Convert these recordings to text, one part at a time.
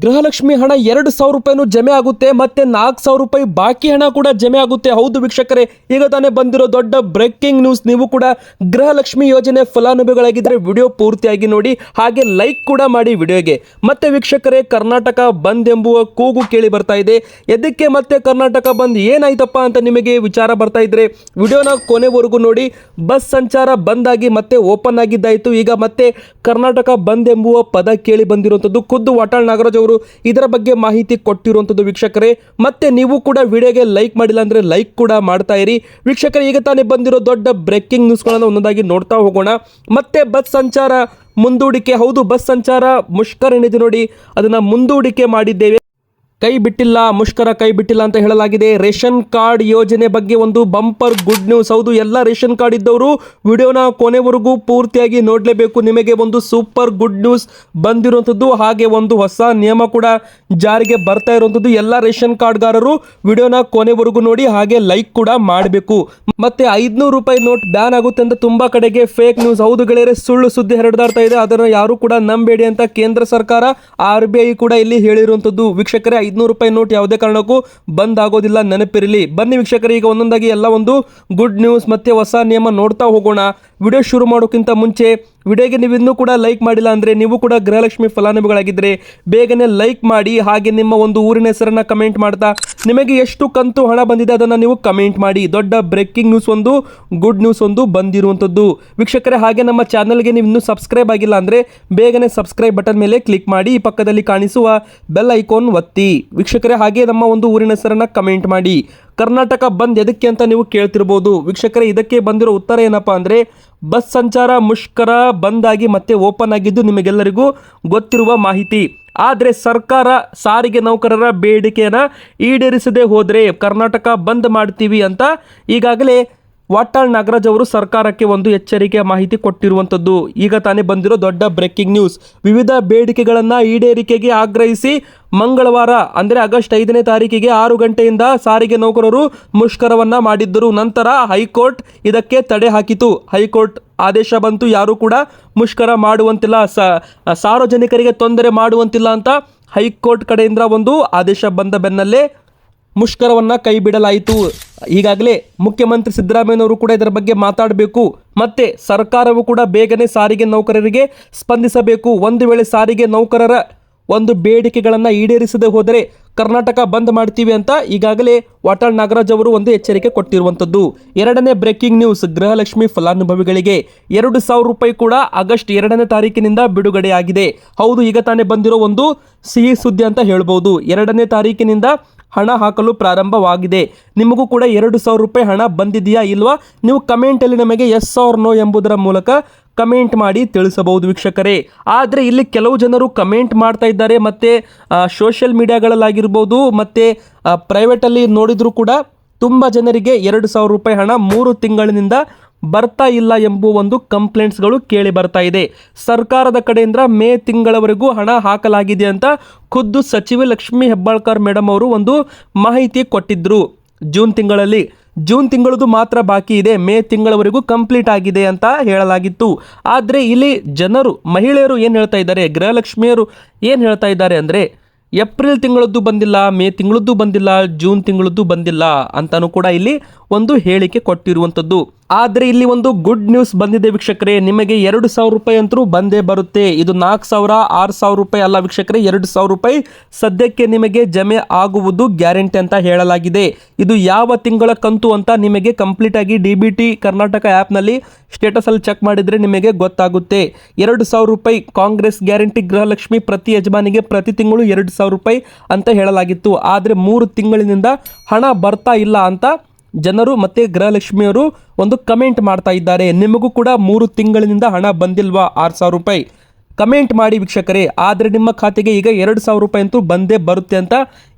ಗೃಹಲಕ್ಷ್ಮಿ ಹಣ ಎರಡು ಸಾವಿರ ರೂಪಾಯಿನೂ ಜಮೆ ಆಗುತ್ತೆ, ಮತ್ತೆ ನಾಲ್ಕು ಸಾವಿರ ರೂಪಾಯಿ ಬಾಕಿ ಹಣ ಕೂಡ ಜಮೆ ಆಗುತ್ತೆ. ಹೌದು ವೀಕ್ಷಕರೇ, ಈಗ ತಾನೇ ಬಂದಿರೋ ದೊಡ್ಡ ಬ್ರೇಕಿಂಗ್ ನ್ಯೂಸ್ ನೀವು ಕೂಡ ಗೃಹಲಕ್ಷ್ಮಿ ಯೋಜನೆ ಫಲಾನುಭವಿಗಳಾಗಿದ್ದರೆ ವಿಡಿಯೋ ಪೂರ್ತಿಯಾಗಿ ನೋಡಿ, ಹಾಗೆ ಲೈಕ್ ಕೂಡ ಮಾಡಿ ವಿಡಿಯೋಗೆ ಮತ್ತೆ ವೀಕ್ಷಕರೇ, ಕರ್ನಾಟಕ ಬಂದ್ ಎಂಬುವ ಕೂಗು ಕೇಳಿ ಬರ್ತಾ ಇದೆ. ಎದಕ್ಕೆ ಮತ್ತೆ ಕರ್ನಾಟಕ ಬಂದ್ ಏನಾಯ್ತಪ್ಪ ಅಂತ ನಿಮಗೆ ವಿಚಾರ ಬರ್ತಾ ಇದ್ರೆ ವಿಡಿಯೋನ ಕೊನೆವರೆಗೂ ನೋಡಿ. ಬಸ್ ಸಂಚಾರ ಬಂದ್ ಆಗಿ ಮತ್ತೆ ಓಪನ್ ಆಗಿದ್ದಾಯಿತು. ಈಗ ಮತ್ತೆ ಕರ್ನಾಟಕ ಬಂದ್ ಎಂಬುವ ಪದ ಕೇಳಿ ಬಂದಿರುವಂಥದ್ದು ಖುದ್ದು ವಾಟಾಳ್ ನಾಗರಾಜ್ ಅವರು ಇದರ ಬಗ್ಗೆ ಮಾಹಿತಿ ಕೊಟ್ಟಿರುವಂಥದ್ದು ವೀಕ್ಷಕರೇ. ಮತ್ತೆ ನೀವು ಕೂಡ ವಿಡಿಯೋಗೆ ಲೈಕ್ ಮಾಡಿಲ್ಲ ಅಂದ್ರೆ ಲೈಕ್ ಕೂಡ ಮಾಡ್ತಾ ಇರಿ. ವೀಕ್ಷಕರೇ, ಈಗ ತಾನೇ ಬಂದಿರೋ ದೊಡ್ಡ ಬ್ರೇಕಿಂಗ್ ನ್ಯೂಸ್ಗಳನ್ನು ಒಂದೊಂದಾಗಿ ನೋಡ್ತಾ ಹೋಗೋಣ. ಮತ್ತೆ ಬಸ್ ಸಂಚಾರ ಮುಂದೂಡಿಕೆ, ಹೌದು, ಬಸ್ ಸಂಚಾರ ಮುಷ್ಕರ ಏನಿದೆ ನೋಡಿ, ಅದನ್ನ ಮುಂದೂಡಿಕೆ ಮಾಡಿದ್ದೇವೆ. ಕೈ ಬಿಟ್ಟಿಲ್ಲ, ಮುಷ್ಕರ ಕೈ ಬಿಟ್ಟಿಲ್ಲ ಅಂತ ಹೇಳಲಾಗಿದೆ. ರೇಷನ್ ಕಾರ್ಡ್ ಯೋಜನೆ ಬಗ್ಗೆ ಒಂದು ಬಂಪರ್ ಗುಡ್ ನ್ಯೂಸ್. ಹೌದು, ಎಲ್ಲ ರೇಷನ್ ಕಾರ್ಡ್ ಇದ್ದವರು ವಿಡಿಯೋನ ಕೊನೆವರೆಗೂ ಪೂರ್ತಿಯಾಗಿ ನೋಡಲೇಬೇಕು. ನಿಮಗೆ ಒಂದು ಸೂಪರ್ ಗುಡ್ ನ್ಯೂಸ್ ಬಂದಿರುವಂಥದ್ದು, ಹಾಗೆ ಒಂದು ಹೊಸ ನಿಯಮ ಕೂಡ ಜಾರಿಗೆ ಬರ್ತಾ ಇರುವಂಥದ್ದು. ಎಲ್ಲ ರೇಷನ್ ಕಾರ್ಡ್ಗಾರರು ವಿಡಿಯೋನ ಕೊನೆವರೆಗೂ ನೋಡಿ, ಹಾಗೆ ಲೈಕ್ ಕೂಡ ಮಾಡಬೇಕು. ಮತ್ತೆ ಐದ್ನೂರು ರೂಪಾಯಿ ನೋಟ್ ಬ್ಯಾನ್ ಆಗುತ್ತೆ ಅಂತ ತುಂಬಾ ಕಡೆಗೆ ಫೇಕ್ ನ್ಯೂಸ್. ಹೌದು ಗೆಳೆಯರೆ, ಸುಳ್ಳು ಸುದ್ದಿ ಹರಡ್ದಾಡ್ತಾ ಇದೆ. ಅದನ್ನು ಯಾರು ಕೂಡ ನಂಬೇಡಿ ಅಂತ ಕೇಂದ್ರ ಸರ್ಕಾರ, ಆರ್ ಬಿ ಐ ಕೂಡ ಇಲ್ಲಿ ಹೇಳಿರುವಂಥದ್ದು. ವೀಕ್ಷಕರೇ ಐದ್ನೂರು ರೂಪಾಯಿ ನೋಟ್ ಯಾವುದೇ ಕಾರಣಕ್ಕೂ ಬಂದ್ ಆಗೋದಿಲ್ಲ ನೆನಪಿರಲಿ. ಬನ್ನಿ ವೀಕ್ಷಕರೇ, ಈಗ ಒಂದೊಂದಾಗಿ ಎಲ್ಲ ಒಂದು ಗುಡ್ ನ್ಯೂಸ್ ಮತ್ತೆ ಹೊಸ ನಿಯಮ ನೋಡ್ತಾ ಹೋಗೋಣ. ವಿಡಿಯೋ ಶುರು ಮಾಡೋಕ್ಕಿಂತ ಮುಂಚೆ ವಿಡಿಯೋಗೆ ನೀವು ಇನ್ನೂ ಕೂಡ ಲೈಕ್ ಮಾಡಿಲ್ಲ ಅಂದರೆ ನೀವು ಕೂಡ ಗೃಹಲಕ್ಷ್ಮಿ ಫಲಾನುಭವಿಗಳಾಗಿದ್ದರೆ ಬೇಗನೆ ಲೈಕ್ ಮಾಡಿ ಹಾಗೆ ನಿಮ್ಮ ಒಂದು ಊರಿನ ಹೆಸರನ್ನು ಕಮೆಂಟ್ ಮಾಡ್ತಾ. ನಿಮಗೆ ಎಷ್ಟು ಕಂತು ಹಣ ಬಂದಿದೆ ಅದನ್ನು ನೀವು ಕಮೆಂಟ್ ಮಾಡಿ. ದೊಡ್ಡ ಬ್ರೇಕಿಂಗ್ ನ್ಯೂಸ್ ಒಂದು, ಗುಡ್ ನ್ಯೂಸ್ ಒಂದು ಬಂದಿರುವಂಥದ್ದು ವೀಕ್ಷಕರೇ, ಹಾಗೆ ನಮ್ಮ ಚಾನಲ್ಗೆ ನೀವು ಇನ್ನೂ ಸಬ್ಸ್ಕ್ರೈಬ್ ಆಗಿಲ್ಲ ಅಂದರೆ ಬೇಗನೆ ಸಬ್ಸ್ಕ್ರೈಬ್ ಬಟನ್ ಮೇಲೆ ಕ್ಲಿಕ್ ಮಾಡಿ, ಈ ಪಕ್ಕದಲ್ಲಿ ಕಾಣಿಸುವ ಬೆಲ್ ಐಕಾನ್ ಒತ್ತಿ. ವೀಕ್ಷಕರೇ, ಹಾಗೆ ನಮ್ಮ ಒಂದು ಊರಿನ ಹೆಸರನ್ನು ಕಮೆಂಟ್ ಮಾಡಿ. ಕರ್ನಾಟಕ ಬಂದ್ ಎದಕ್ಕೆ ಅಂತ ನೀವು ಕೇಳ್ತಿರ್ಬೋದು. ವೀಕ್ಷಕರೇ, ಇದಕ್ಕೆ ಬಂದಿರೋ ಉತ್ತರ ಏನಪ್ಪ ಅಂದರೆ, ಬಸ್ ಸಂಚಾರ ಮುಷ್ಕರ ಬಂದಾಗಿ ಮತ್ತೆ ಓಪನ್ ಆಗಿದ್ದು ನಿಮಗೆಲ್ಲರಿಗೂ ಗೊತ್ತಿರುವ ಮಾಹಿತಿ. ಆದರೆ ಸರ್ಕಾರ ಸಾರಿಗೆ ನೌಕರರ ಬೇಡಿಕೆಯನ್ನು ಈಡೇರಿಸದೆ ಹೋದರೆ ಕರ್ನಾಟಕ ಬಂದ್ ಮಾಡ್ತೀವಿ ಅಂತ ಈಗಾಗಲೇ ವಾಟಾಳ್ ನಾಗರಾಜ್ ಅವರು ಸರ್ಕಾರಕ್ಕೆ ಒಂದು ಎಚ್ಚರಿಕೆಯ ಮಾಹಿತಿ ಕೊಟ್ಟಿರುವಂಥದ್ದು. ಈಗ ತಾನೇ ಬಂದಿರೋ ದೊಡ್ಡ ಬ್ರೇಕಿಂಗ್ ನ್ಯೂಸ್ ವಿವಿಧ ಬೇಡಿಕೆಗಳನ್ನು ಈಡೇರಿಕೆಗೆ ಆಗ್ರಹಿಸಿ ಮಂಗಳವಾರ, ಅಂದರೆ ಆಗಸ್ಟ್ ಐದನೇ ತಾರೀಕಿಗೆ ಆರು ಗಂಟೆಯಿಂದ ಸಾರಿಗೆ ನೌಕರರು ಮುಷ್ಕರವನ್ನು ಮಾಡಿದ್ದರು. ನಂತರ ಹೈಕೋರ್ಟ್ ಇದಕ್ಕೆ ತಡೆ ಹಾಕಿತು. ಹೈಕೋರ್ಟ್ ಆದೇಶ ಬಂತು, ಯಾರೂ ಕೂಡ ಮುಷ್ಕರ ಮಾಡುವಂತಿಲ್ಲ. ಸಾರ್ವಜನಿಕರಿಗೆ ತೊಂದರೆ ಮಾಡುವಂತಿಲ್ಲ ಅಂತ ಹೈಕೋರ್ಟ್ ಕಡೆಯಿಂದ ಒಂದು ಆದೇಶ ಬಂದ ಬೆನ್ನಲ್ಲೇ ಮುಷ್ಕರವನ್ನ ಕೈ ಬಿಡಲಾಯಿತು. ಈಗಾಗಲೇ ಮುಖ್ಯಮಂತ್ರಿ ಸಿದ್ದರಾಮಯ್ಯನವರು ಕೂಡ ಇದರ ಬಗ್ಗೆ ಮಾತಾಡಬೇಕು. ಮತ್ತೆ ಸರ್ಕಾರವು ಕೂಡ ಬೇಗನೆ ಸಾರಿಗೆ ನೌಕರರಿಗೆ ಸ್ಪಂದಿಸಬೇಕು. ಒಂದು ವೇಳೆ ಸಾರಿಗೆ ನೌಕರರ ಒಂದು ಬೇಡಿಕೆಗಳನ್ನು ಈಡೇರಿಸದೆ ಹೋದರೆ ಕರ್ನಾಟಕ ಬಂದ್ ಮಾಡ್ತೀವಿ ಅಂತ ಈಗಾಗಲೇ ವಾಟಾಳ್ ನಾಗರಾಜ್ ಅವರು ಒಂದು ಎಚ್ಚರಿಕೆ ಕೊಟ್ಟಿರುವಂಥದ್ದು. ಎರಡನೇ ಬ್ರೇಕಿಂಗ್ ನ್ಯೂಸ್, ಗೃಹಲಕ್ಷ್ಮಿ ಫಲಾನುಭವಿಗಳಿಗೆ ಎರಡು ಸಾವಿರ ರೂಪಾಯಿ ಕೂಡ ಆಗಸ್ಟ್ ಎರಡನೇ ತಾರೀಕಿನಿಂದ ಬಿಡುಗಡೆಯಾಗಿದೆ. ಹೌದು, ಈಗ ತಾನೇ ಬಂದಿರೋ ಒಂದು ಸಿಹಿ ಸುದ್ದಿ ಅಂತ ಹೇಳ್ಬೋದು. ಎರಡನೇ ತಾರೀಕಿನಿಂದ ಹಣ ಹಾಕಲು ಪ್ರಾರಂಭವಾಗಿದೆ. ನಿಮಗೂ ಕೂಡ ಎರಡು ಸಾವಿರ ರೂಪಾಯಿ ಹಣ ಬಂದಿದೆಯಾ ಇಲ್ವಾ? ನೀವು ಕಮೆಂಟಲ್ಲಿ ನಮಗೆ ಎಸ್ ಆರ್ ನೋ ಎಂಬುದರ ಮೂಲಕ ಕಮೆಂಟ್ ಮಾಡಿ ತಿಳಿಸಬಹುದು ವೀಕ್ಷಕರೇ. ಆದರೆ ಇಲ್ಲಿ ಕೆಲವು ಜನರು ಕಮೆಂಟ್ ಮಾಡ್ತಾ ಇದ್ದಾರೆ, ಮತ್ತು ಸೋಷಿಯಲ್ ಮೀಡಿಯಾಗಳಲ್ಲಾಗಿರ್ಬೋದು ಮತ್ತು ಪ್ರೈವೇಟಲ್ಲಿ ನೋಡಿದರೂ ಕೂಡ ತುಂಬ ಜನರಿಗೆ ಎರಡು ಸಾವಿರ ರೂಪಾಯಿ ಹಣ ಮೂರು ತಿಂಗಳಿನಿಂದ ಬರ್ತಾ ಇಲ್ಲ ಎಂಬುವ ಒಂದು ಕಂಪ್ಲೇಂಟ್ಸ್ಗಳು ಕೇಳಿ ಬರ್ತಾ ಇದೆ. ಸರ್ಕಾರದ ಕಡೆಯಿಂದ ಮೇ ತಿಂಗಳವರೆಗೂ ಹಣ ಹಾಕಲಾಗಿದೆ ಅಂತ ಖುದ್ದು ಸಚಿವೆ ಲಕ್ಷ್ಮೀ ಹೆಬ್ಬಾಳ್ಕರ್ ಮೇಡಮ್ ಅವರು ಒಂದು ಮಾಹಿತಿ ಕೊಟ್ಟಿದ್ದರು ಜೂನ್ ತಿಂಗಳಲ್ಲಿ. ಜೂನ್ ತಿಂಗಳದು ಮಾತ್ರ ಬಾಕಿ ಇದೆ. ಮೇ ತಿಂಗಳವರೆಗೂ ಕಂಪ್ಲೀಟ್ ಆಗಿದೆ ಅಂತ ಹೇಳಲಾಗಿತ್ತು. ಆದರೆ ಇಲ್ಲಿ ಜನರು, ಮಹಿಳೆಯರು ಏನು ಹೇಳ್ತಾ ಇದ್ದಾರೆ? ಗೃಹಲಕ್ಷ್ಮಿಯರು ಏನು ಹೇಳ್ತಾ ಇದ್ದಾರೆ ಅಂದರೆ, ಏಪ್ರಿಲ್ ತಿಂಗಳದ್ದು ಬಂದಿಲ್ಲ, ಮೇ ತಿಂಗಳದ್ದು ಬಂದಿಲ್ಲ, ಜೂನ್ ತಿಂಗಳದ್ದು ಬಂದಿಲ್ಲ ಅಂತಲೂ ಕೂಡ ಇಲ್ಲಿ ಒಂದು ಹೇಳಿಕೆ ಕೊಟ್ಟಿರುವಂಥದ್ದು. ಆದರೆ ಇಲ್ಲಿ ಒಂದು ಗುಡ್ ನ್ಯೂಸ್ ಬಂದಿದೆ ವೀಕ್ಷಕರೇ. ನಿಮಗೆ ಎರಡು ಸಾವಿರ ರೂಪಾಯಿ ಅಂತೂ ಬಂದೇ ಬರುತ್ತೆ. ಇದು ನಾಲ್ಕು ಸಾವಿರ, ಆರು ಸಾವಿರ ರೂಪಾಯಿ ಅಲ್ಲ ವೀಕ್ಷಕರೇ, ಎರಡು ಸಾವಿರ ರೂಪಾಯಿ ಸದ್ಯಕ್ಕೆ ನಿಮಗೆ ಜಮೆ ಆಗುವುದು ಗ್ಯಾರಂಟಿ ಅಂತ ಹೇಳಲಾಗಿದೆ. ಇದು ಯಾವ ತಿಂಗಳ ಕಂತು ಅಂತ ನಿಮಗೆ ಕಂಪ್ಲೀಟ್ ಆಗಿ ಡಿ ಬಿ ಟಿ ಕರ್ನಾಟಕ ಆ್ಯಪ್ನಲ್ಲಿ ಸ್ಟೇಟಸಲ್ಲಿ ಚೆಕ್ ಮಾಡಿದರೆ ನಿಮಗೆ ಗೊತ್ತಾಗುತ್ತೆ. ಎರಡು ಸಾವಿರ ರೂಪಾಯಿ ಕಾಂಗ್ರೆಸ್ ಗ್ಯಾರಂಟಿ ಗೃಹಲಕ್ಷ್ಮಿ ಪ್ರತಿ ಯಜಮಾನಿಗೆ ಪ್ರತಿ ತಿಂಗಳು ಎರಡು ಸಾವಿರ ರೂಪಾಯಿ ಅಂತ ಹೇಳಲಾಗಿತ್ತು. ಆದರೆ ಮೂರು ತಿಂಗಳಿನಿಂದ ಹಣ ಬರ್ತಾ ಇಲ್ಲ ಅಂತ ಜನರು ಮತ್ತು ಗೃಹಲಕ್ಷ್ಮಿಯವರು ಒಂದು ಕಮೆಂಟ್ ಮಾಡ್ತಾ ಇದ್ದಾರೆ. ನಿಮಗೂ ಕೂಡ ಮೂರು ತಿಂಗಳಿನಿಂದ ಹಣ ಬಂದಿಲ್ವಾ? ಆರು ಸಾವಿರ ರೂಪಾಯಿ. ಕಮೆಂಟ್ ಮಾಡಿ ವೀಕ್ಷಕರೇ, ಆದರೆ ನಿಮ್ಮ ಖಾತೆಗೆ ಈಗ ಎರಡು ಸಾವಿರ ರೂಪಾಯಿ ಅಂತೂ ಬಂದೇ ಬರುತ್ತೆ ಅಂತ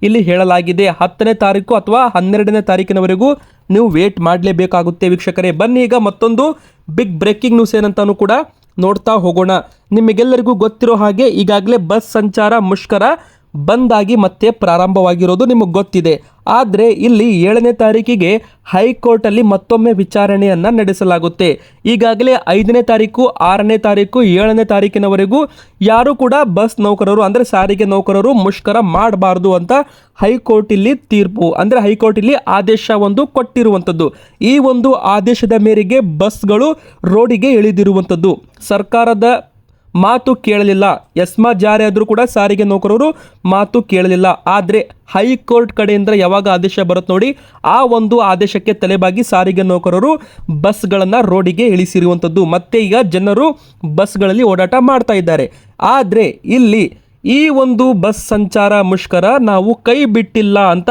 ಇಲ್ಲಿ ಹೇಳಲಾಗಿದೆ. ಹತ್ತನೇ ತಾರೀಕು ಅಥವಾ ಹನ್ನೆರಡನೇ ತಾರೀಕಿನವರೆಗೂ ನೀವು ವೇಟ್ ಮಾಡಲೇಬೇಕಾಗುತ್ತೆ ವೀಕ್ಷಕರೇ. ಬನ್ನಿ ಈಗ ಮತ್ತೊಂದು ಬಿಗ್ ಬ್ರೇಕಿಂಗ್ ನ್ಯೂಸ್ ಏನಂತಾನು ಕೂಡ ನೋಡ್ತಾ ಹೋಗೋಣ. ನಿಮಗೆಲ್ಲರಿಗೂ ಗೊತ್ತಿರೋ ಹಾಗೆ ಈಗಾಗಲೇ ಬಸ್ ಸಂಚಾರ ಮುಷ್ಕರ ಬಂದ್ ಆಗಿ ಮತ್ತೆ ಪ್ರಾರಂಭವಾಗಿರೋದು ನಿಮಗೆ ಗೊತ್ತಿದೆ. ಆದರೆ ಇಲ್ಲಿ ಏಳನೇ ತಾರೀಕಿಗೆ ಹೈಕೋರ್ಟಲ್ಲಿ ಮತ್ತೊಮ್ಮೆ ವಿಚಾರಣೆಯನ್ನು ನಡೆಸಲಾಗುತ್ತೆ. ಈಗಾಗಲೇ ಐದನೇ ತಾರೀಕು, ಆರನೇ ತಾರೀಕು, ಏಳನೇ ತಾರೀಕಿನವರೆಗೂ ಯಾರು ಕೂಡ ಬಸ್ ನೌಕರರು ಅಂದರೆ ಸಾರಿಗೆ ನೌಕರರು ಮುಷ್ಕರ ಮಾಡಬಾರ್ದು ಅಂತ ಹೈಕೋರ್ಟ್ ಇಲ್ಲಿ ತೀರ್ಪು. ಅಂದರೆ ಹೈಕೋರ್ಟ್ ಇಲ್ಲಿ ಆದೇಶ ಒಂದು ಕೊಟ್ಟಿರುವಂಥದ್ದು. ಈ ಒಂದು ಆದೇಶದ ಮೇರೆಗೆ ಬಸ್ಗಳು ರೋಡಿಗೆ ಇಳಿದಿರುವಂಥದ್ದು. ಸರ್ಕಾರದ ಮಾತು ಕೇಳಲಿಲ್ಲ. ಎಸ್ಮಾ ಜಾರಿ ಆದರೂ ಕೂಡ ಸಾರಿಗೆ ನೌಕರರು ಮಾತು ಕೇಳಲಿಲ್ಲ. ಆದರೆ ಹೈಕೋರ್ಟ್ ಕಡೆಯಿಂದ ಯಾವಾಗ ಆದೇಶ ಬರುತ್ತೆ ನೋಡಿ, ಆ ಒಂದು ಆದೇಶಕ್ಕೆ ತಲೆಬಾಗಿ ಸಾರಿಗೆ ನೌಕರರು ಬಸ್ಗಳನ್ನು ರೋಡಿಗೆ ಇಳಿಸಿರುವಂಥದ್ದು ಮತ್ತೆ ಈಗ ಜನರು ಬಸ್ಗಳಲ್ಲಿ ಓಡಾಟ ಮಾಡ್ತಾ ಇದ್ದಾರೆ. ಆದರೆ ಇಲ್ಲಿ ಈ ಒಂದು ಬಸ್ ಸಂಚಾರ ಮುಷ್ಕರ ನಾವು ಕೈ ಬಿಟ್ಟಿಲ್ಲ ಅಂತ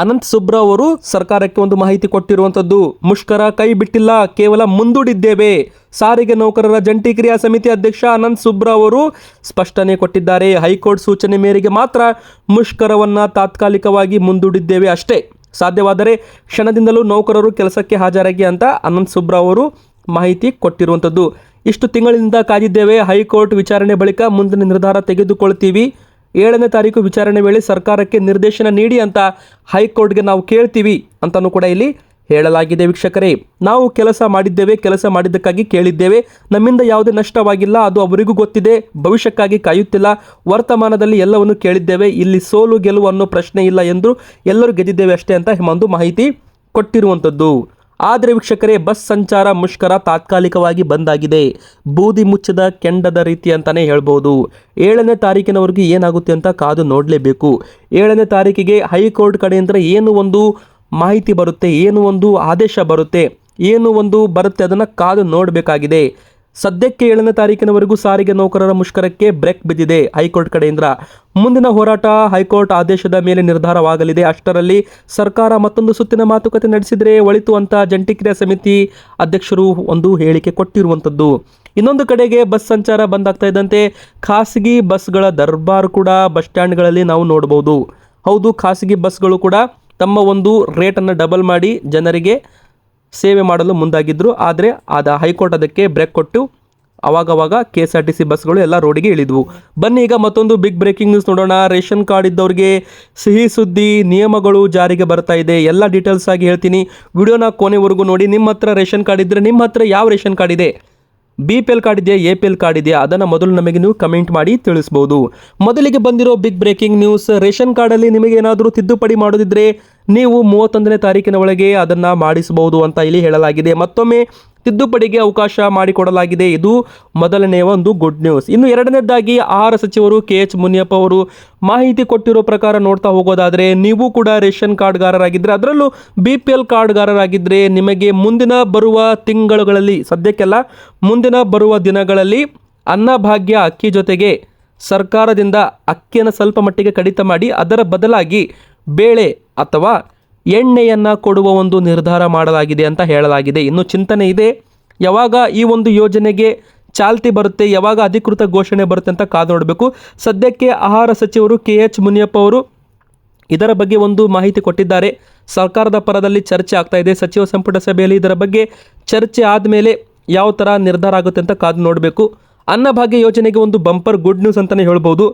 ಅನಂತ್ ಸುಬ್ರ ಅವರು ಸರ್ಕಾರಕ್ಕೆ ಒಂದು ಮಾಹಿತಿ ಕೊಟ್ಟಿರುವಂಥದ್ದು, ಮುಷ್ಕರ ಕೈ ಬಿಟ್ಟಿಲ್ಲ, ಕೇವಲ ಮುಂದೂಡಿದ್ದೇವೆ. ಸಾರಿಗೆ ನೌಕರರ ಜಂಟಿ ಕ್ರಿಯಾ ಸಮಿತಿ ಅಧ್ಯಕ್ಷ ಅನಂತ್ ಸುಬ್ರ ಅವರು ಸ್ಪಷ್ಟನೆ ಕೊಟ್ಟಿದ್ದಾರೆ. ಹೈಕೋರ್ಟ್ ಸೂಚನೆ ಮೇರೆಗೆ ಮಾತ್ರ ಮುಷ್ಕರವನ್ನು ತಾತ್ಕಾಲಿಕವಾಗಿ ಮುಂದೂಡಿದ್ದೇವೆ ಅಷ್ಟೇ. ಸಾಧ್ಯವಾದರೆ ಕ್ಷಣದಿಂದಲೂ ನೌಕರರು ಕೆಲಸಕ್ಕೆ ಹಾಜರಾಗಿ ಅಂತ ಅನಂತ್ ಸುಬ್ರ ಅವರು ಮಾಹಿತಿ ಕೊಟ್ಟಿರುವಂಥದ್ದು. ಇಷ್ಟು ತಿಂಗಳಿಂದ ಕಾದಿದ್ದೇವೆ. ಹೈಕೋರ್ಟ್ ವಿಚಾರಣೆ ಬಳಿಕ ಮುಂದಿನ ನಿರ್ಧಾರ ತೆಗೆದುಕೊಳ್ತೀವಿ. ಏಳನೇ ತಾರೀಕು ವಿಚಾರಣೆ ವೇಳೆ ಸರ್ಕಾರಕ್ಕೆ ನಿರ್ದೇಶನ ನೀಡಿ ಅಂತ ಹೈಕೋರ್ಟ್ಗೆ ನಾವು ಕೇಳ್ತೀವಿ ಅಂತಲೂ ಕೂಡ ಇಲ್ಲಿ ಹೇಳಲಾಗಿದೆ ವೀಕ್ಷಕರೇ. ನಾವು ಕೆಲಸ ಮಾಡಿದ್ದೇವೆ, ಕೆಲಸ ಮಾಡಿದ್ದಕ್ಕಾಗಿ ಕೇಳಿದ್ದೇವೆ. ನಮ್ಮಿಂದ ಯಾವುದೇ ನಷ್ಟವಾಗಿಲ್ಲ, ಅದು ಅವರಿಗೂ ಗೊತ್ತಿದೆ, ಭವಿಷ್ಯಕ್ಕಾಗಿ ಕಾಯುತ್ತಿಲ್ಲ. ವರ್ತಮಾನದಲ್ಲಿ ಎಲ್ಲವನ್ನು ಕೇಳಿದ್ದೇವೆ, ಇಲ್ಲಿ ಸೋಲು ಗೆಲುವು ಅನ್ನೋ ಪ್ರಶ್ನೆ ಇಲ್ಲ ಎಂದು ಎಲ್ಲರೂ ಗೆದ್ದಿದ್ದೇವೆ ಅಷ್ಟೇ ಅಂತ ಒಂದು ಮಾಹಿತಿ ಕೊಟ್ಟಿರುವಂಥದ್ದು. ಆದರೆ ವೀಕ್ಷಕರೇ, ಬಸ್ ಸಂಚಾರ ಮುಷ್ಕರ ತಾತ್ಕಾಲಿಕವಾಗಿ ಬಂದಾಗಿದೆ. ಬೂದಿ ಮುಚ್ಚದ ಕೆಂಡದ ರೀತಿ ಅಂತಾನೆ ಹೇಳ್ಬೋದು. ಏಳನೇ ತಾರೀಕಿನವರೆಗೂ ಏನಾಗುತ್ತೆ ಅಂತ ಕಾದು ನೋಡಲೇಬೇಕು. ಏಳನೇ ತಾರೀಕಿಗೆ ಹೈಕೋರ್ಟ್ ಕಡೆಯಿಂದ ಏನು ಒಂದು ಮಾಹಿತಿ ಬರುತ್ತೆ, ಏನು ಒಂದು ಆದೇಶ ಬರುತ್ತೆ, ಏನು ಒಂದು ಬರುತ್ತೆ ಅದನ್ನು ಕಾದು ನೋಡಬೇಕಾಗಿದೆ. ಸದ್ಯಕ್ಕೆ ಏಳನೇ ತಾರೀಕಿನವರೆಗೂ ಸಾರಿಗೆ ನೌಕರರ ಮುಷ್ಕರಕ್ಕೆ ಬ್ರೇಕ್ ಬಿದ್ದಿದೆ. ಹೈಕೋರ್ಟ್ ಕಡೆಯಿಂದ ಮುಂದಿನ ಹೋರಾಟ ಹೈಕೋರ್ಟ್ ಆದೇಶದ ಮೇಲೆ ನಿರ್ಧಾರವಾಗಲಿದೆ. ಅಷ್ಟರಲ್ಲಿ ಸರ್ಕಾರ ಮತ್ತೊಂದು ಸುತ್ತಿನ ಮಾತುಕತೆ ನಡೆಸಿದರೆ ಒಳಿತು ಅಂತ ಜಂಟಿ ಕ್ರಿಯಾ ಸಮಿತಿ ಅಧ್ಯಕ್ಷರು ಒಂದು ಹೇಳಿಕೆ ಕೊಟ್ಟಿರುವಂಥದ್ದು. ಇನ್ನೊಂದು ಕಡೆಗೆ ಬಸ್ ಸಂಚಾರ ಬಂದಾಗ್ತಾ ಇದ್ದಂತೆ ಖಾಸಗಿ ಬಸ್ಗಳ ದರ್ಬಾರ್ ಕೂಡ ಬಸ್ ಸ್ಟ್ಯಾಂಡ್ಗಳಲ್ಲಿ ನಾವು ನೋಡಬಹುದು ಹೌದು, ಖಾಸಗಿ ಬಸ್ಗಳು ಕೂಡ ತಮ್ಮ ಒಂದು ರೇಟನ್ನು ಡಬಲ್ ಮಾಡಿ ಜನರಿಗೆ ಸೇವೆ ಮಾಡಲು ಮುಂದಾಗಿದ್ದರು ಆದರೆ ಆದ ಹೈಕೋರ್ಟ್ ಅದಕ್ಕೆ ಬ್ರೇಕ್ ಕೊಟ್ಟು ಅವಾಗವಾಗ K S R T C ಬಸ್ಗಳು ಎಲ್ಲ ರೋಡಿಗೆ ಇಳಿದ್ವು. ಬನ್ನಿ ಈಗ ಮತ್ತೊಂದು ಬಿಗ್ ಬ್ರೇಕಿಂಗ್ ನ್ಯೂಸ್ ನೋಡೋಣ. ರೇಷನ್ ಕಾರ್ಡ್ ಇದ್ದವ್ರಿಗೆ ಸಿಹಿ ಸುದ್ದಿ, ನಿಯಮಗಳು ಜಾರಿಗೆ ಬರ್ತಾ ಇದೆ. ಎಲ್ಲ ಡೀಟೇಲ್ಸ್ ಆಗಿ ಹೇಳ್ತೀನಿ. ವಿಡಿಯೋನ ಕೊನೆವರೆಗೂ ನೋಡಿ. ನಿಮ್ಮ ಹತ್ರ ರೇಷನ್ ಕಾರ್ಡ್ ಇದ್ದರೆ ನಿಮ್ಮ ಹತ್ರ ಯಾವ ರೇಷನ್ ಕಾರ್ಡ್ ಇದೆ? ಬಿ ಪಿ ಎಲ್ ಕಾರ್ಡ್ ಇದೆಯಾ? ಎ ಪಿ ಎಲ್ ಕಾರ್ಡ್ ಇದೆಯಾ? ಅದನ್ನು ಮೊದಲು ನಮಗೆ ನೀವು ಕಮೆಂಟ್ ಮಾಡಿ ತಿಳಿಸ್ಬೋದು. ಮೊದಲಿಗೆ ಬಂದಿರೋ ಬಿಗ್ ಬ್ರೇಕಿಂಗ್ ನ್ಯೂಸ್ ರೇಷನ್ ಕಾರ್ಡಲ್ಲಿ ನಿಮಗೆ ಏನಾದರೂ ತಿದ್ದುಪಡಿ ಮಾಡೋದಿದ್ರೆ ನೀವು ಮೂವತ್ತೊಂದನೇ ತಾರೀಕಿನ ಒಳಗೆ ಅದನ್ನು ಮಾಡಿಸಬಹುದು ಅಂತ ಇಲ್ಲಿ ಹೇಳಲಾಗಿದೆ. ಮತ್ತೊಮ್ಮೆ ತಿದ್ದುಪಡಿಗೆ ಅವಕಾಶ ಮಾಡಿಕೊಡಲಾಗಿದೆ. ಇದು ಮೊದಲನೆಯ ಒಂದು ಗುಡ್ ನ್ಯೂಸ್ ಇನ್ನು ಎರಡನೇದಾಗಿ ಆಹಾರ ಸಚಿವರು ಕೆ ಎಚ್ ಮುನಿಯಪ್ಪ ಅವರು ಮಾಹಿತಿ ಕೊಟ್ಟಿರೋ ಪ್ರಕಾರ ನೋಡ್ತಾ ಹೋಗೋದಾದರೆ, ನೀವು ಕೂಡ ರೇಷನ್ ಕಾರ್ಡ್ಗಾರರಾಗಿದ್ದರೆ ಅದರಲ್ಲೂ ಬಿ ಪಿ ಎಲ್ ಕಾರ್ಡ್ಗಾರರಾಗಿದ್ದರೆ ನಿಮಗೆ ಮುಂದಿನ ಬರುವ ತಿಂಗಳುಗಳಲ್ಲಿ, ಸದ್ಯಕ್ಕೆಲ್ಲ ಮುಂದಿನ ಬರುವ ದಿನಗಳಲ್ಲಿ ಅನ್ನಭಾಗ್ಯ ಅಕ್ಕಿ ಜೊತೆಗೆ ಸರ್ಕಾರದಿಂದ ಅಕ್ಕಿಯನ್ನು ಸ್ವಲ್ಪ ಮಟ್ಟಿಗೆ ಕಡಿತ ಮಾಡಿ ಅದರ ಬದಲಾಗಿ ಬೇಳೆ ಅಥವಾ ಎಣ್ಣೆಯನ್ನು ಕೊಡುವ ಒಂದು ನಿರ್ಧಾರ ಮಾಡಲಾಗಿದೆ ಅಂತ ಹೇಳಲಾಗಿದೆ. ಇನ್ನು ಚಿಂತನೆ ಇದೆ, ಯಾವಾಗ ಈ ಒಂದು ಯೋಜನೆಗೆ ಚಾಲ್ತಿ ಬರುತ್ತೆ, ಯಾವಾಗ ಅಧಿಕೃತ ಘೋಷಣೆ ಬರುತ್ತೆ ಅಂತ ಕಾದು ನೋಡಬೇಕು. ಸದ್ಯಕ್ಕೆ ಆಹಾರ ಸಚಿವರು ಕೆ ಎಚ್ ಮುನಿಯಪ್ಪ ಅವರು ಇದರ ಬಗ್ಗೆ ಒಂದು ಮಾಹಿತಿ ಕೊಟ್ಟಿದ್ದಾರೆ. ಸರ್ಕಾರದ ಪರದಲ್ಲಿ ಚರ್ಚೆ ಆಗ್ತಾ ಇದೆ. ಸಚಿವ ಸಂಪುಟ ಸಭೆಯಲ್ಲಿ ಇದರ ಬಗ್ಗೆ ಚರ್ಚೆ ಆದಮೇಲೆ ಯಾವ ಥರ ನಿರ್ಧಾರ ಆಗುತ್ತೆ ಅಂತ ಕಾದು ನೋಡಬೇಕು. ಅನ್ನಭಾಗ್ಯ ಯೋಜನೆಗೆ ಒಂದು ಬಂಪರ್ ಗುಡ್ ನ್ಯೂಸ್ ಅಂತಲೇ ಹೇಳ್ಬೋದು.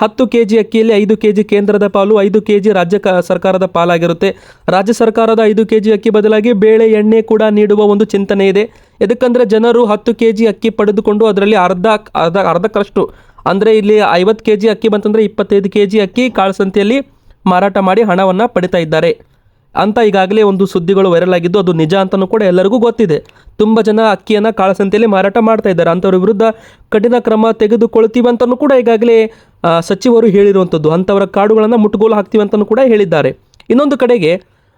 ಹತ್ತು ಕೆ ಜಿ ಅಕ್ಕಿಯಲ್ಲಿ ಐದು ಕೆ ಜಿ ಕೇಂದ್ರದ ಪಾಲು, ಐದು ಕೆ ಜಿ ರಾಜ್ಯ ಸರ್ಕಾರದ ಪಾಲಾಗಿರುತ್ತೆ. ರಾಜ್ಯ ಸರ್ಕಾರದ ಐದು ಕೆ ಜಿ ಅಕ್ಕಿ ಬದಲಾಗಿ ಬೇಳೆ, ಎಣ್ಣೆ ಕೂಡ ನೀಡುವ ಒಂದು ಚಿಂತನೆ ಇದೆ. ಎದಕ್ಕಂದರೆ ಜನರು ಹತ್ತು ಕೆ ಜಿ ಅಕ್ಕಿ ಪಡೆದುಕೊಂಡು ಅದರಲ್ಲಿ ಅರ್ಧ ಅರ್ಧ ಅರ್ಧಕ್ಕಷ್ಟು ಅಂದರೆ ಇಲ್ಲಿ ಐವತ್ತು ಕೆ ಜಿ ಅಕ್ಕಿ ಬಂತಂದರೆ ಇಪ್ಪತ್ತೈದು ಕೆ ಜಿ ಅಕ್ಕಿ ಕಾಳಸಂತೆಯಲ್ಲಿ ಮಾರಾಟ ಮಾಡಿ ಹಣವನ್ನು ಪಡಿತಾ ಇದ್ದಾರೆ. ಅಂತ ಈಗಾಗಲೇ ಒಂದು ಸುದ್ದಿಗಳು ವೈರಲ್ ಆಗಿದ್ದು, ಅದು ನಿಜ ಅಂತಲೂ ಕೂಡ ಎಲ್ಲರಿಗೂ ಗೊತ್ತಿದೆ. ತುಂಬ ಜನ ಅಕ್ಕಿಯನ್ನು ಕಾಳಸಂತೆಯಲ್ಲಿ ಮಾರಾಟ ಮಾಡ್ತಾ ಇದ್ದಾರೆ. ಅಂಥವ್ರ ವಿರುದ್ಧ ಕಠಿಣ ಕ್ರಮ ತೆಗೆದುಕೊಳ್ತೀವಿ ಅಂತಲೂ ಕೂಡ ಈಗಾಗಲೇ ಸಚಿವರು ಹೇಳಿರುವಂಥದ್ದು ಅಂಥವರ ಕಾರ್ಡುಗಳನ್ನು ಮುಟ್ಟುಗೋಲು ಹಾಕ್ತೀವಿ ಅಂತಲೂ ಕೂಡ ಹೇಳಿದ್ದಾರೆ. ಇನ್ನೊಂದು ಕಡೆಗೆ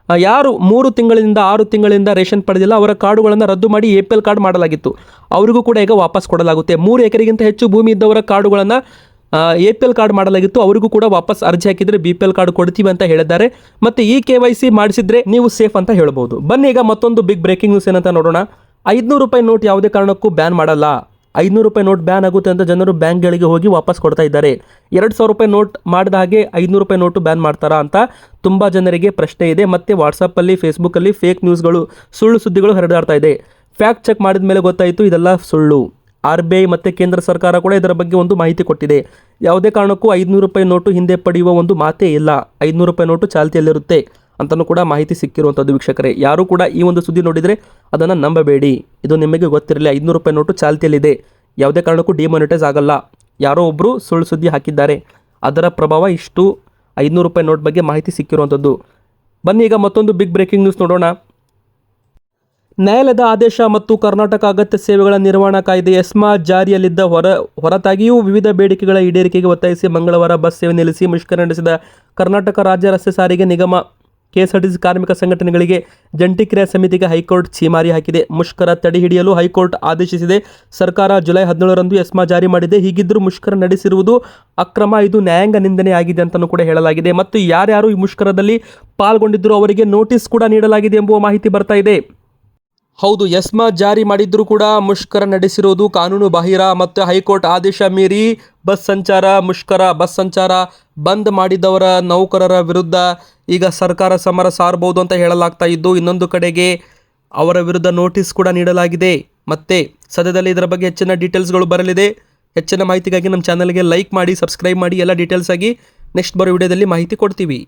ಯಾರು ಮೂರು ತಿಂಗಳಿಂದ ಆರು ತಿಂಗಳಿಂದ ರೇಷನ್ ಪಡೆದಿಲ್ಲ, ಅವರ ಕಾರ್ಡುಗಳನ್ನು ರದ್ದು ಮಾಡಿ ಎ ಪಿ ಎಲ್ ಕಾರ್ಡ್ ಮಾಡಲಾಗಿತ್ತು. ಅವರಿಗೂ ಕೂಡ ಈಗ ವಾಪಸ್ ಕೊಡಲಾಗುತ್ತೆ. ಮೂರು ಎಕರೆಗಿಂತ ಹೆಚ್ಚು ಭೂಮಿ ಇದ್ದವರ ಕಾರ್ಡುಗಳನ್ನು ಎ ಪಿ ಎಲ್ ಕಾರ್ಡ್ ಮಾಡಲಾಗಿತ್ತು. ಅವರಿಗೂ ಕೂಡ ವಾಪಸ್ ಅರ್ಜಿ ಹಾಕಿದರೆ ಬಿ ಪಿ ಎಲ್ ಕಾರ್ಡ್ ಕೊಡ್ತೀವಿ ಅಂತ ಹೇಳಿದ್ದಾರೆ. ಮತ್ತು ಈ ಕೆ ವೈ ಸಿ ಮಾಡಿಸಿದ್ರೆ ನೀವು ಸೇಫ್ ಅಂತ ಹೇಳ್ಬೋದು. ಬನ್ನಿ ಈಗ ಮತ್ತೊಂದು ಬಿಗ್ ಬ್ರೇಕಿಂಗ್ ನ್ಯೂಸ್ ಏನಂತ ನೋಡೋಣ. ಐದುನೂರು ರೂಪಾಯಿ ನೋಟ್ ಯಾವುದೇ ಕಾರಣಕ್ಕೂ ಬ್ಯಾನ್ ಮಾಡಲ್ಲ. ಐದುನೂರು ರೂಪಾಯಿ ನೋಟ್ ಬ್ಯಾನ್ ಆಗುತ್ತೆ ಅಂತ ಜನರು ಬ್ಯಾಂಕ್ಗಳಿಗೆ ಹೋಗಿ ವಾಪಸ್ ಕೊಡ್ತಾ ಇದ್ದಾರೆ. ಎರಡು ಸಾವಿರ ರೂಪಾಯಿ ನೋಟ್ ಮಾಡಿದ ಹಾಗೆ ಐದುನೂರು ರೂಪಾಯಿ ನೋಟು ಬ್ಯಾನ್ ಮಾಡ್ತಾರಾ ಅಂತ ತುಂಬ ಜನರಿಗೆ ಪ್ರಶ್ನೆ ಇದೆ. ಮತ್ತು ವಾಟ್ಸಪ್ಪಲ್ಲಿ ಫೇಸ್ಬುಕ್ಕಲ್ಲಿ ಫೇಕ್ ನ್ಯೂಸ್ಗಳು ಸುಳ್ಳು ಸುದ್ದಿಗಳು ಹರಿದಾಡ್ತಾ ಇದೆ. ಫ್ಯಾಕ್ಟ್ ಚೆಕ್ ಮಾಡಿದ ಮೇಲೆ ಗೊತ್ತಾಯಿತು, ಇದೆಲ್ಲ ಸುಳ್ಳು. ಆರ್ ಬಿ ಐ ಮತ್ತು ಕೇಂದ್ರ ಸರ್ಕಾರ ಕೂಡ ಇದರ ಬಗ್ಗೆ ಒಂದು ಮಾಹಿತಿ ಕೊಟ್ಟಿದೆ. ಯಾವುದೇ ಕಾರಣಕ್ಕೂ ಐದುನೂರು ರೂಪಾಯಿ ನೋಟು ಹಿಂದೆ ಪಡೆಯುವ ಒಂದು ಮಾತೇ ಇಲ್ಲ. ಐದುನೂರು ರೂಪಾಯಿ ನೋಟು ಚಾಲ್ತಿಯಲ್ಲಿರುತ್ತೆ. ಅಂತಲೂ ಕೂಡ ಮಾಹಿತಿ ಸಿಕ್ಕಿರುವಂಥದ್ದು ವೀಕ್ಷಕರೇ. ಯಾರು ಕೂಡ ಈ ಒಂದು ಸುದ್ದಿ ನೋಡಿದರೆ ಅದನ್ನು ನಂಬಬೇಡಿ. ಇದು ನಿಮಗೆ ಗೊತ್ತಿರಲಿ, ಐದುನೂರು ರೂಪಾಯಿ ನೋಟು ಚಾಲ್ತಿಯಲ್ಲಿದೆ. ಯಾವುದೇ ಕಾರಣಕ್ಕೂ ಡಿಮೋನಿಟೈಸ್ ಆಗಲ್ಲ. ಯಾರೋ ಒಬ್ಬರು ಸುಳ್ಳು ಸುದ್ದಿ ಹಾಕಿದ್ದಾರೆ. ಅದರ ಪ್ರಭಾವ ಇಷ್ಟು. ಐದುನೂರು ರೂಪಾಯಿ ನೋಟ್ ಬಗ್ಗೆ ಮಾಹಿತಿ ಸಿಕ್ಕಿರುವಂಥದ್ದು. ಬನ್ನಿ ಈಗ ಮತ್ತೊಂದು ಬಿಗ್ ಬ್ರೇಕಿಂಗ್ ನ್ಯೂಸ್ ನೋಡೋಣ. ನ್ಯಾಯಾಲಯದ ಆದೇಶ ಮತ್ತು ಕರ್ನಾಟಕ ಅಗತ್ಯ ಸೇವೆಗಳ ನಿರ್ವಹಣಾ ಕಾಯ್ದೆ ಎಸ್ಮಾ ಜಾರಿಯಲ್ಲಿದ್ದ ಹೊರ, ಹೊರತಾಗಿಯೂ ವಿವಿಧ ಬೇಡಿಕೆಗಳ ಈಡೇರಿಕೆಗೆ ಒತ್ತಾಯಿಸಿ ಮಂಗಳವಾರ ಬಸ್ ಸೇವೆ ನಿಲ್ಲಿಸಿ ಮುಷ್ಕರ ನಡೆಸಿದ ಕರ್ನಾಟಕ ರಾಜ್ಯ ರಸ್ತೆ ಸಾರಿಗೆ ನಿಗಮ ಕೆಎಸ್ಆರ್ಟಿಸಿ ಕಾರ್ಮಿಕ ಸಂಘಟನೆಗಳಿಗೆ ಜಂಟಿ ಕ್ರಿಯಾ ಸಮಿತಿಗೆ ಹೈಕೋರ್ಟ್ ಛೀಮಾರಿ ಹಾಕಿದೆ. ಮುಷ್ಕರ ತಡೆ ಹಿಡಿಯಲು ಹೈಕೋರ್ಟ್ ಆದೇಶಿಸಿದೆ. ಸರ್ಕಾರ ಜುಲೈ ಹದಿನೇಳರಂದು ಎಸ್ಮಾ ಜಾರಿ ಮಾಡಿದೆ. ಹೀಗಿದ್ದರೂ ಮುಷ್ಕರ ನಡೆಸಿರುವುದು ಅಕ್ರಮ, ಇದು ನ್ಯಾಯಾಂಗ ನಿಂದನೆ ಆಗಿದೆ ಅಂತಲೂ ಕೂಡ ಹೇಳಲಾಗಿದೆ. ಮತ್ತು ಯಾರ್ಯಾರು ಈ ಮುಷ್ಕರದಲ್ಲಿ ಪಾಲ್ಗೊಂಡಿದ್ದರೂ ಅವರಿಗೆ ನೋಟಿಸ್ ಕೂಡ ನೀಡಲಾಗಿದೆ ಎಂಬುವ ಮಾಹಿತಿ ಬರ್ತಾ ಇದೆ. ಹೌದು ಎಸ್ಮಾ ಜಾರಿ ಮಾಡಿದ್ರೂ ಕೂಡ ಮುಷ್ಕರ ನಡೆಸಿರೋದು ಕಾನೂನು ಬಾಹಿರ ಮತ್ತು ಹೈಕೋರ್ಟ್ ಆದೇಶ ಮೀರಿ ಬಸ್ ಸಂಚಾರ, ಮುಷ್ಕರ, ಬಸ್ ಸಂಚಾರ ಬಂದ್ ಮಾಡಿದವರ ನೌಕರರ ವಿರುದ್ಧ ಈಗ ಸರ್ಕಾರ ಸಮರ ಸಾರಬಹುದು ಅಂತ ಹೇಳಲಾಗ್ತಾ ಇದ್ದು, ಇನ್ನೊಂದು ಕಡೆಗೆ ಅವರ ವಿರುದ್ಧ ನೋಟಿಸ್ ಕೂಡ ನೀಡಲಾಗಿದೆ. ಮತ್ತೆ ಸದ್ಯದಲ್ಲಿ ಇದರ ಬಗ್ಗೆ ಹೆಚ್ಚಿನ ಡೀಟೇಲ್ಸ್ಗಳು ಬರಲಿದೆ. ಹೆಚ್ಚಿನ ಮಾಹಿತಿಗಾಗಿ ನಮ್ಮ ಚಾನಲ್ಗೆ ಲೈಕ್ ಮಾಡಿ, ಸಬ್ಸ್ಕ್ರೈಬ್ ಮಾಡಿ, ಎಲ್ಲ ಡೀಟೇಲ್ಸ್ ಆಗಿ ನೆಕ್ಸ್ಟ್ ಬರೋ ವಿಡಿಯೋದಲ್ಲಿ ಮಾಹಿತಿ ಕೊಡ್ತೀವಿ.